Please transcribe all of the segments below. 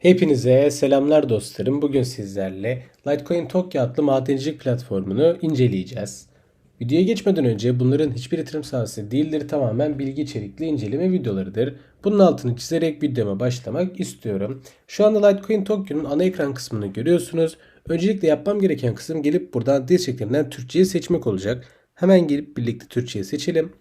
Hepinize selamlar dostlarım. Bugün sizlerle Litecoin Tokyo adlı madencilik platformunu inceleyeceğiz. Videoya geçmeden önce bunların hiçbir yatırım sahası değildir. Tamamen bilgi içerikli inceleme videolarıdır. Bunun altını çizerek videoma başlamak istiyorum. Şu anda Litecoin Tokyo'nun ana ekran kısmını görüyorsunuz. Öncelikle yapmam gereken kısım gelip buradan dil şeklerinden Türkçe'yi seçmek olacak. Hemen gelip birlikte Türkçe'yi seçelim.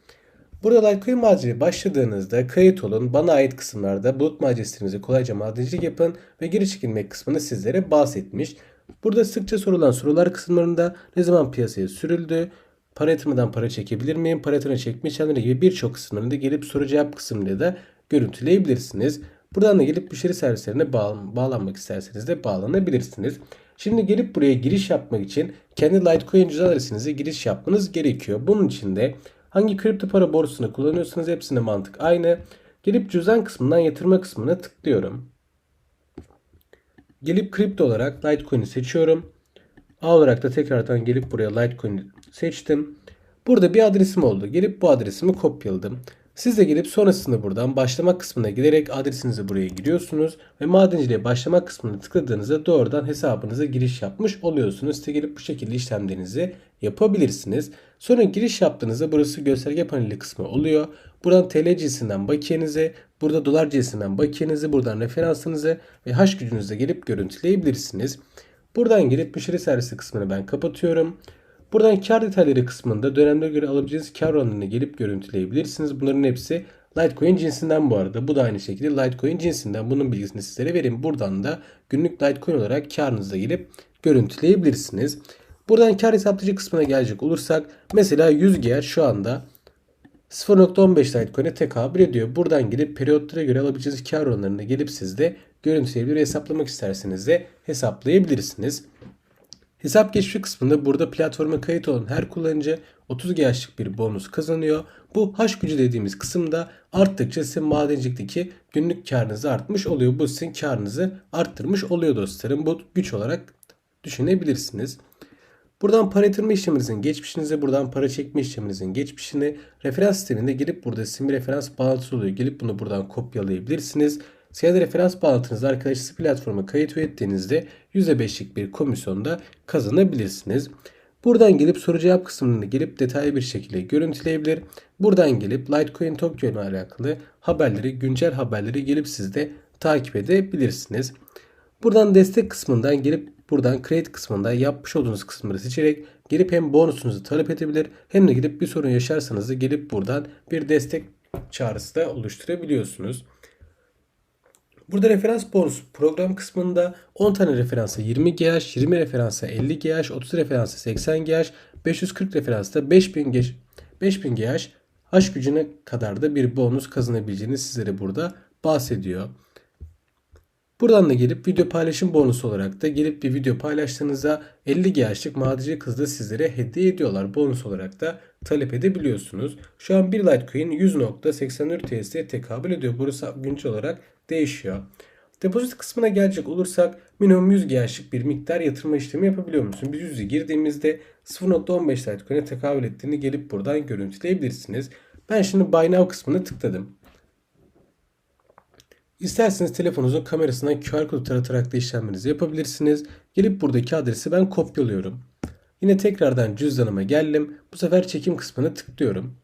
Burada Litecoin madenciliğe başladığınızda kayıt olun, bana ait kısımlarda bulut madenciliklerinizi kolayca madencilik yapın ve geri çekilmek kısmını sizlere bahsetmiş. Burada sıkça sorulan sorular kısımlarında ne zaman piyasaya sürüldü, para yatırmadan para çekebilir miyim, para yatırma çekme işlemleri gibi birçok kısımlarında gelip soru cevap kısmında da görüntüleyebilirsiniz. Buradan da gelip müşteri servislerine bağlan bağlanmak isterseniz de bağlanabilirsiniz. Şimdi gelip buraya giriş yapmak için kendi Litecoin cüzdan adresinize giriş yapmanız gerekiyor. Bunun için de Hangi kripto para borsasını kullanıyorsanız hepsinde mantık aynı. Gelip cüzdan kısmından yatırma kısmına tıklıyorum. Gelip kripto olarak Litecoin'i seçiyorum. A olarak da tekrardan gelip buraya Litecoin'i seçtim. Burada bir adresim oldu. Gelip bu adresimi kopyaladım. Siz de gelip sonrasında buradan başlama kısmına giderek adresinizi buraya giriyorsunuz ve madenciliğe başlama kısmına tıkladığınızda doğrudan hesabınıza giriş yapmış oluyorsunuz. Size gelip bu şekilde işlemlerinizi yapabilirsiniz. Sonra giriş yaptığınızda burası gösterge paneli kısmı oluyor. Buradan TL cinsinden bakiyenizi, burada dolar cinsinden bakiyenizi, buradan referansınızı ve haş gücünüzle gelip görüntüleyebilirsiniz. Buradan gelip müşteri servisi kısmını ben kapatıyorum. Buradan kar detayları kısmında dönemde göre alabileceğiniz kar oranını gelip görüntüleyebilirsiniz. Bunların hepsi Litecoin cinsinden bu arada. Bu da aynı şekilde Litecoin cinsinden. Bunun bilgisini sizlere vereyim. Buradan da günlük Litecoin olarak karınızda gelip görüntüleyebilirsiniz. Buradan kar hesaplayıcı kısmına gelecek olursak mesela 100 GR şu anda 0.15 Litecoin'e tekabül ediyor. Buradan gidip periyotlara göre alabileceğiniz kar oranlarını gelip siz de görüntüleyebilir hesaplamak isterseniz de hesaplayabilirsiniz. Hesap geçişi kısmında burada platforma kayıt olan her kullanıcı 30 GH'lık bir bonus kazanıyor. Bu haş gücü dediğimiz kısımda arttıkça sizin madencilikteki günlük karınız artmış oluyor. Bu sizin karınızı arttırmış oluyor dostlarım. Bu güç olarak düşünebilirsiniz. Buradan para yatırma işleminizin geçmişinize, buradan para çekme işleminizin geçmişini referans sisteminde gelip burada sizin bir referans bağlantısı oluyor. Gelip bunu buradan kopyalayabilirsiniz. Siyade referans bağlantınızı arkadaşlısı platforma kayıt ettiğinizde %5'lik bir komisyonda kazanabilirsiniz. Buradan gelip soru cevap kısmını gelip detaylı bir şekilde görüntüleyebilir. Buradan gelip Litecoin Tokyo ile alakalı haberleri, güncel haberleri gelip siz de takip edebilirsiniz. Buradan destek kısmından gelip buradan kredi kısmında yapmış olduğunuz kısımları seçerek gelip hem bonusunuzu talep edebilir hem de gelip bir sorun yaşarsanız da gelip buradan bir destek çağrısı da oluşturabiliyorsunuz. Burada referans bonus program kısmında 10 tane referansa 20 GH, 20 referansa 50 GH, 30 referansa 80 GH, 540 referansta 5000 GH, 5000 GH H gücüne kadar da bir bonus kazanabileceğini sizlere burada bahsediyor. Buradan da gelip video paylaşım bonusu olarak da gelip bir video paylaştığınızda 50 GH'lık madencilik hızı sizlere hediye ediyorlar. Bonus olarak da talep edebiliyorsunuz. Şu an bir Litecoin 100.84 TS'ye tekabül ediyor. Burası güncel olarak değişiyor. Depozit kısmına gelecek olursak minimum 100 GH'lık bir miktar yatırma işlemi yapabiliyor musun? Biz 100'e girdiğimizde 0.15 Litecoin'e tekabül ettiğini gelip buradan görüntüleyebilirsiniz. Ben şimdi Buy Now kısmını tıkladım. İsterseniz telefonunuzun kamerasından QR kodu taratarak da işlemlerinizi yapabilirsiniz. Gelip buradaki adresi ben kopyalıyorum. Yine tekrardan cüzdanıma geldim. Bu sefer çekim kısmını tıklıyorum.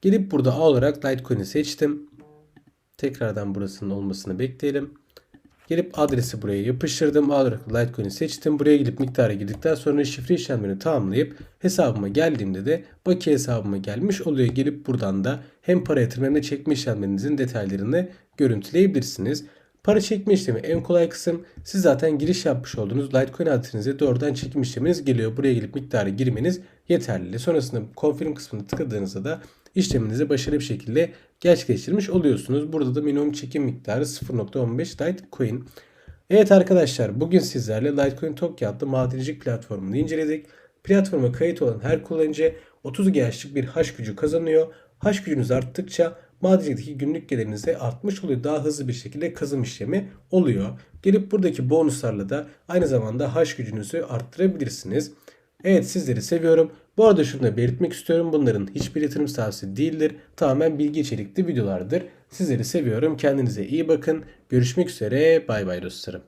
Gelip burada A olarak Litecoin'i seçtim. Tekrardan burasının olmasını bekleyelim. Gelip adresi buraya yapıştırdım. A olarak Litecoin'i seçtim. Buraya gelip miktara girdikten sonra şifre işlemlerini tamamlayıp hesabıma geldiğimde de bakiye hesabıma gelmiş oluyor. Gelip buradan da hem para yatırma hem de çekme işlemlerinizin detaylarını görüntüleyebilirsiniz. Para çekme işlemi en kolay kısım. Siz zaten giriş yapmış olduğunuz Litecoin adresinize doğrudan çekim işleminiz geliyor. Buraya gelip miktarı girmeniz yeterli. Sonrasında confirm kısmını tıkladığınızda da işleminizi başarılı bir şekilde gerçekleştirmiş oluyorsunuz. Burada da minimum çekim miktarı 0.15 Litecoin. Evet arkadaşlar bugün sizlerle Litecoin Tokyo adlı madencilik platformunu inceledik. Platforma kayıt olan her kullanıcı 30 GH'lık bir hash gücü kazanıyor. Hash gücünüz arttıkça madencilikteki günlük geliriniz de artmış oluyor. Daha hızlı bir şekilde kazım işlemi oluyor. Gelip buradaki bonuslarla da aynı zamanda hash gücünüzü arttırabilirsiniz. Evet sizleri seviyorum. Bu arada şunu da belirtmek istiyorum. Bunların hiçbir yatırım tavsiyesi değildir. Tamamen bilgi içerikli videolardır. Sizleri seviyorum. Kendinize iyi bakın. Görüşmek üzere. Bay bay dostlarım.